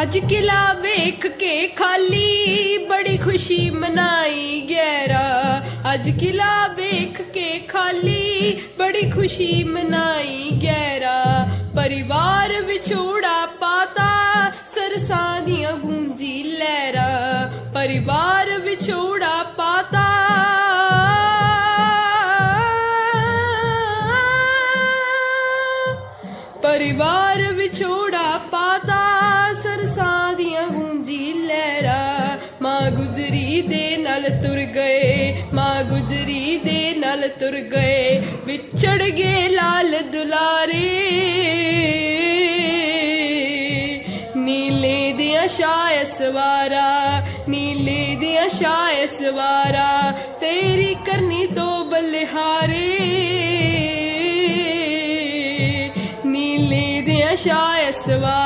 ਅੱਜ ਕਿਲਾ ਵੇਖ ਕੇ ਖਾਲੀ ਬੜੀ ਖੁਸ਼ੀ ਮਨਾਈ ਗੈਰਾ। ਅੱਜ ਕਿਲਾ ਵੇਖ ਕੇ ਖਾਲੀ ਬੜੀ ਖੁਸ਼ੀ ਮਨਾਈ ਗੈਰਾ। ਪਰਿਵਾਰ ਵਿਛੋੜਾ ਪਾਤਾ ਸਰਸਾਂ ਦੀਆਂ ਗੂੰਜੀ ਲਹਿਰਾ। ਪਰਿਵਾਰ ਵਿਛੋੜਾ ਪਾਤਾ ਪਰਿਵਾਰ ਵਿਛੋੜਾ ਪਾਤਾ ਮਾਂ ਗੁਜਰੀ ਦੇ ਨਾਲ ਤੁਰ ਗਏ, ਮਾਂ ਗੁਜਰੀ ਦੇ ਨਾਲ ਤੁਰ ਗਏ, ਵਿਛੜ ਗਏ ਲਾਲ ਦੁਲਾਰੇ। ਨੀਲੇ ਦੀਆਂ ਛਾਇਆ ਸਵਾਰਾ, ਨੀਲੇ ਦੀਆਂ ਛਾਇਆ ਸਵਾਰਾ, ਤੇਰੀ ਕਰਨੀ ਤੋਂ ਬਲਿਹਾਰੇ। ਨੀਲੇ ਦੀਆਂ ਛਾਇਆ ਸਵਾਰਾ।